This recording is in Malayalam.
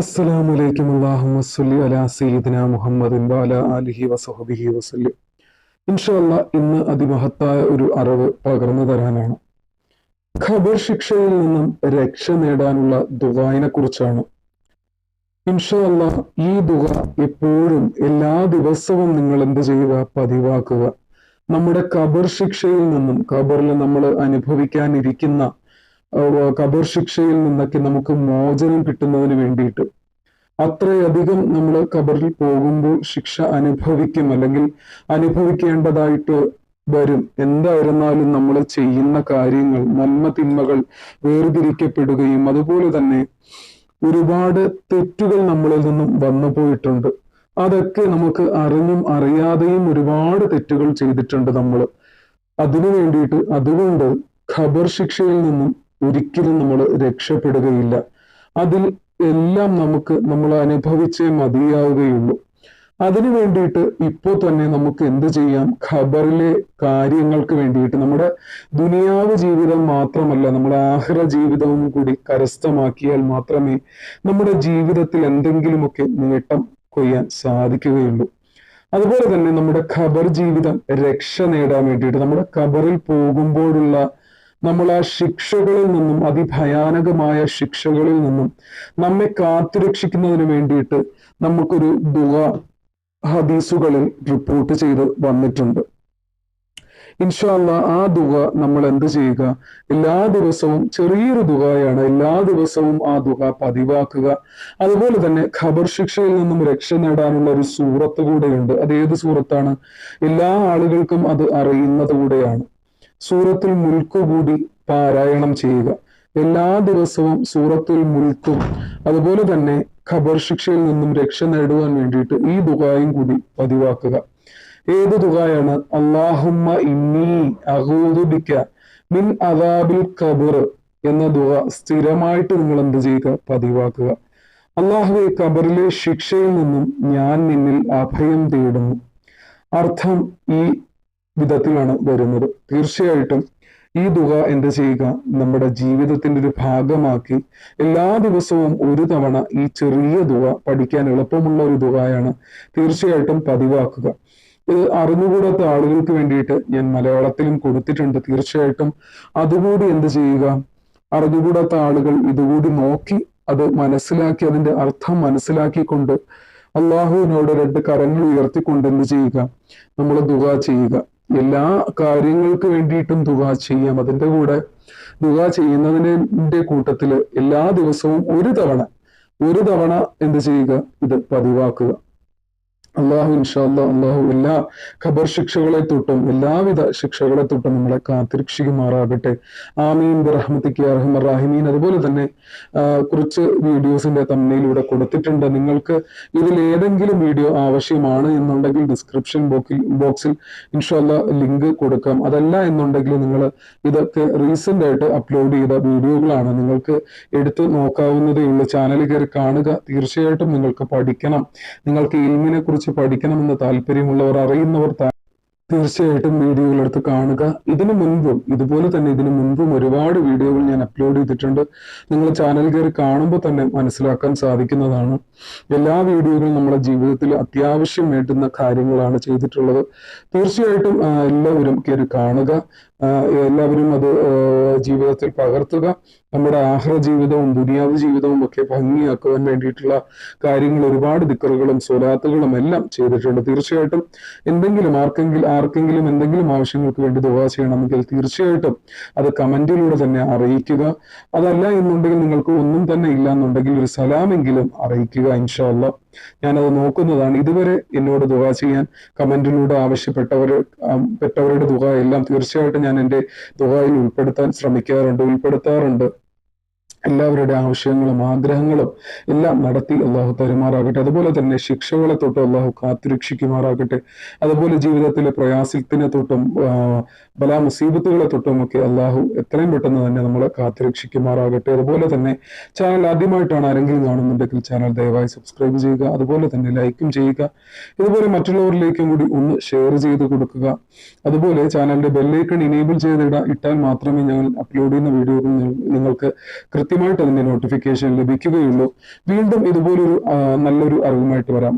അസ്സലാമു അലൈക്കും അല്ലാഹുമ്മ സല്ലി അലാ സയ്യിദിന മുഹമ്മദിൻ വഅലാ ആലിഹി വസഹബിഹി വസല്ലം. ഇൻഷാ അല്ലാ ഇന്ന് അതിമഹത്തായ ഒരു അറിവ് പകർന്നു തരാനാണ്. ഖബർ ശിക്ഷയിൽ നിന്നും രക്ഷ നേടാനുള്ള ദുവായിനെ കുറിച്ചാണ്. ഇൻഷല്ല ഈ ദുആ എപ്പോഴും എല്ലാ ദിവസവും നിങ്ങൾ എന്ത് ചെയ്യുക? പതിവാക്കുക. നമ്മുടെ ഖബർ ശിക്ഷയിൽ നിന്നും ഖബറിൽ നമ്മൾ അനുഭവിക്കാനിരിക്കുന്ന ഖബർ ശിക്ഷയിൽ നിന്നൊക്കെ നമുക്ക് മോചനം കിട്ടുന്നതിന് വേണ്ടിയിട്ട് അത്രയധികം നമ്മൾ കബറിൽ പോകുമ്പോൾ ശിക്ഷ അനുഭവിക്കും അല്ലെങ്കിൽ അനുഭവിക്കേണ്ടതായിട്ട് വരും. എന്തായിരുന്നാലും നമ്മൾ ചെയ്യുന്ന കാര്യങ്ങൾ നന്മ തിന്മകൾ വേർതിരിക്കപ്പെടുകയും അതുപോലെ തന്നെ ഒരുപാട് തെറ്റുകൾ നമ്മളിൽ നിന്നും വന്നു പോയിട്ടുണ്ട്. അതൊക്കെ നമുക്ക് അറിഞ്ഞും അറിയാതെയും ഒരുപാട് തെറ്റുകൾ ചെയ്തിട്ടുണ്ട് നമ്മൾ അതിനു വേണ്ടിയിട്ട് അതുകൊണ്ട് ഖബർ ശിക്ഷയിൽ നിന്നും ഒരിക്കലും നമ്മൾ രക്ഷപ്പെടുകയില്ല. അതിൽ എല്ലാം നമുക്ക് നമ്മൾ അനുഭവിച്ചേ മതിയാവുകയുള്ളൂ. അതിനു വേണ്ടിയിട്ട് ഇപ്പോൾ തന്നെ നമുക്ക് എന്ത് ചെയ്യാം? ഖബറിലെ കാര്യങ്ങൾക്ക് വേണ്ടിയിട്ട് നമ്മുടെ ദുനിയാവ് ജീവിതം മാത്രമല്ല നമ്മുടെ ആഹ്ര ജീവിതവും കൂടി കരസ്ഥമാക്കിയാൽ മാത്രമേ നമ്മുടെ ജീവിതത്തിൽ എന്തെങ്കിലുമൊക്കെ നേട്ടം കൊയ്യാൻ സാധിക്കുകയുള്ളൂ. അതുപോലെ തന്നെ നമ്മുടെ ഖബർ ജീവിതം രക്ഷ നേടാൻ വേണ്ടിയിട്ട് നമ്മുടെ ഖബറിൽ പോകുമ്പോഴുള്ള നമ്മൾ ആ ശിക്ഷകളിൽ നിന്നും അതിഭയാനകമായ ശിക്ഷകളിൽ നിന്നും നമ്മെ കാത്തുരക്ഷിക്കുന്നതിന് വേണ്ടിയിട്ട് നമുക്കൊരു ദുവ ഹദീസുകളിൽ റിപ്പോർട്ട് ചെയ്ത് വന്നിട്ടുണ്ട്. ഇൻഷാല്ല ആ ദുവ നമ്മൾ എന്ത് ചെയ്യുക? എല്ലാ ദിവസവും ചെറിയൊരു ദുവയാണ് എല്ലാ ദിവസവും ആ ദുവ പതിവാക്കുക. അതുപോലെ തന്നെ ഖബർ ശിക്ഷയിൽ നിന്നും രക്ഷ നേടാനുള്ള ഒരു സൂറത്ത് കൂടെയുണ്ട്. അത് ഏത് സൂറത്താണ്? എല്ലാ ആളുകൾക്കും അത് അറിയുന്നത് കൂടെയാണ്. സൂറത്തുൽ മുൽക്ക് കൂടി പാരായണം ചെയ്യുക. എല്ലാ ദിവസവും സൂറത്തുൽ മുൽക്കും അതുപോലെ തന്നെ ഖബർ ശിക്ഷയിൽ നിന്നും രക്ഷ നേടുവാൻ വേണ്ടിയിട്ട് ഈ ദുഖായും കൂടി പതിവാക്കുക. ഏത് ദുഗായാണ് അള്ളാഹുമ്മ ഇന്നി അഹൂദിക്ക മിൻ അദാബിൽ ഖബർ എന്ന ദുഗ സ്ഥിരമായിട്ട് നിങ്ങൾ എന്ത് ചെയ്യുക? പതിവാക്കുക. അള്ളാഹുവെ ഖബറിലെ ശിക്ഷയിൽ നിന്നും ഞാൻ നിന്നിൽ അഭയം തേടുന്നു. അർത്ഥം ഈ വിധത്തിലാണ് വരുന്നത്. തീർച്ചയായിട്ടും ഈ തുക എന്ത് ചെയ്യുക? നമ്മുടെ ജീവിതത്തിന്റെ ഒരു ഭാഗമാക്കി എല്ലാ ദിവസവും ഒരു തവണ ഈ ചെറിയ തുക പഠിക്കാൻ എളുപ്പമുള്ള ഒരു തുകയാണ് തീർച്ചയായിട്ടും പതിവാക്കുക. ഇത് അറിഞ്ഞുകൂടാത്ത ആളുകൾക്ക് വേണ്ടിയിട്ട് ഞാൻ മലയാളത്തിലും കൊടുത്തിട്ടുണ്ട്. തീർച്ചയായിട്ടും അതുകൂടി എന്ത് ചെയ്യുക? അറിഞ്ഞുകൂടാത്ത ആളുകൾ ഇതുകൂടി നോക്കി അത് മനസ്സിലാക്കി അതിന്റെ അർത്ഥം മനസ്സിലാക്കിക്കൊണ്ട് അള്ളാഹുവിനോട് രണ്ട് കരങ്ങൾ ഉയർത്തിക്കൊണ്ട് എന്ത് ചെയ്യുക? നമ്മൾ ദുക ചെയ്യുക. എല്ലാ കാര്യങ്ങൾക്ക് വേണ്ടിയിട്ടും ദുവ ചെയ്യാം. അതിന്റെ കൂടെ ദുവ ചെയ്യുന്നതിന്റെ കൂട്ടത്തിൽ എല്ലാ ദിവസവും ഒരു തവണ ഒരു തവണ എന്ത് ചെയ്യുക? ഇത് പതിവാക്കുക. അള്ളാഹു ഇൻഷാല്ല അള്ളാഹു എല്ലാ ഖബർ ശിക്ഷകളെ തൊട്ടും എല്ലാവിധ ശിക്ഷകളെ തൊട്ടും നമ്മളെ കാത്തിരക്ഷിക്കുമാറാകട്ടെ ആമീൻ. ബിറഹ്മത്തിക്ക് അർഹമർ റാഹിമീൻ അതുപോലെ തന്നെ കുറച്ച് വീഡിയോസിന്റെ തമ്മയിലൂടെ കൊടുത്തിട്ടുണ്ട്. നിങ്ങൾക്ക് ഇതിൽ ഏതെങ്കിലും വീഡിയോ ആവശ്യമാണ് എന്നുണ്ടെങ്കിൽ ഡിസ്ക്രിപ്ഷൻ ബോക്സിൽ ബോക്സിൽ ഇൻഷാല്ല ലിങ്ക് കൊടുക്കാം. അതല്ല എന്നുണ്ടെങ്കിൽ നിങ്ങൾ ഇതൊക്കെ റീസെന്റ് ആയിട്ട് അപ്ലോഡ് ചെയ്ത വീഡിയോകളാണ് നിങ്ങൾക്ക് എടുത്ത് നോക്കാവുന്നതേ ഉള്ളൂ ചാനൽ കയറി കാണുക. തീർച്ചയായിട്ടും നിങ്ങൾക്ക് പഠിക്കണം. നിങ്ങൾക്ക് ഇൽമിനെ കുറിച്ച് പഠിക്കണമെന്ന് താല്പര്യമുള്ളവർ അറിയുന്നവർ തീർച്ചയായിട്ടും വീഡിയോകൾ എടുത്ത് കാണുക. ഇതിനു മുൻപും ഇതുപോലെ തന്നെ ഇതിനു മുൻപും ഒരുപാട് വീഡിയോകൾ ഞാൻ അപ്ലോഡ് ചെയ്തിട്ടുണ്ട്. നിങ്ങൾ ചാനൽ കയറി കാണുമ്പോൾ തന്നെ മനസ്സിലാക്കാൻ സാധിക്കുന്നതാണ്. എല്ലാ വീഡിയോകളും നമ്മുടെ ജീവിതത്തിൽ അത്യാവശ്യം വേണ്ടുന്ന കാര്യങ്ങളാണ് ചെയ്തിട്ടുള്ളത്. തീർച്ചയായിട്ടും എല്ലാവരും കയറി കാണുക. എല്ലാവരും അത് ജീവിതത്തിൽ പകർത്തുക. നമ്മുടെ ആഹാര ജീവിതവും ദുനിയാവ് ജീവിതവും ഒക്കെ ഭംഗിയാക്കുവാൻ വേണ്ടിയിട്ടുള്ള കാര്യങ്ങൾ ഒരുപാട് ദിക്കറുകളും സ്വലാത്തുകളും എല്ലാം ചെയ്തിട്ടുണ്ട്. തീർച്ചയായിട്ടും എന്തെങ്കിലും ആർക്കെങ്കിലും ആർക്കെങ്കിലും എന്തെങ്കിലും ആവശ്യങ്ങൾക്ക് വേണ്ടി ദുവാ ചെയ്യണമെങ്കിൽ തീർച്ചയായിട്ടും അത് കമന്റിലൂടെ തന്നെ അറിയിക്കുക. അതല്ല എന്നുണ്ടെങ്കിൽ നിങ്ങൾക്ക് ഒന്നും തന്നെ ഇല്ല എന്നുണ്ടെങ്കിൽ ഒരു സലാമെങ്കിലും അറിയിക്കുക ഇൻഷാല്ല ഞാനത് നോക്കുന്നതാണ്. ഇതുവരെ എന്നോട് ദുവാ ചെയ്യാൻ കമന്റിലൂടെ ആവശ്യപ്പെട്ടവർ പെട്ടവരുടെ ദുവ എല്ലാം തീർച്ചയായിട്ടും ഞാൻ എന്റെ ദുവായിൽ ഉൾപ്പെടുത്താൻ ശ്രമിക്കാറുണ്ട് ഉൾപ്പെടുത്താറുണ്ട്. എല്ലാവരുടെ ആവശ്യങ്ങളും ആഗ്രഹങ്ങളും എല്ലാം നടത്തി അള്ളാഹു തരുമാറാകട്ടെ. അതുപോലെ തന്നെ ശിക്ഷകളെ തൊട്ട് അള്ളാഹു കാത്തുരക്ഷിക്കുമാറാകട്ടെ. അതുപോലെ ജീവിതത്തിലെ പ്രയാസത്തിനെ തൊട്ടും പല മുസീബത്തുകളെ തൊട്ടും ഒക്കെ അള്ളാഹു എത്രയും പെട്ടെന്ന് തന്നെ നമ്മളെ കാത്തുരക്ഷിക്കുമാറാകട്ടെ. അതുപോലെ തന്നെ ചാനൽ ആദ്യമായിട്ടാണ് ആരെങ്കിലും കാണുന്നുണ്ടെങ്കിൽ ചാനൽ ദയവായി സബ്സ്ക്രൈബ് ചെയ്യുക. അതുപോലെ തന്നെ ലൈക്കും ചെയ്യുക. ഇതുപോലെ മറ്റുള്ളവരിലേക്കും കൂടി ഒന്ന് ഷെയർ ചെയ്ത് കൊടുക്കുക. അതുപോലെ ചാനലിന്റെ ബെല്ലൈക്കൺ ഇനേബിൾ ചെയ്തിട. ഇട്ടാൽ മാത്രമേ ഞങ്ങൾ അപ്ലോഡ് ചെയ്യുന്ന വീഡിയോകൾ നിങ്ങൾക്ക് കൃത്യം കൃത്യമായിട്ട് അതിന്റെ നോട്ടിഫിക്കേഷൻ ലഭിക്കുകയുള്ളൂ. വീണ്ടും ഇതുപോലൊരു നല്ലൊരു അറിവുമായിട്ട് വരാം.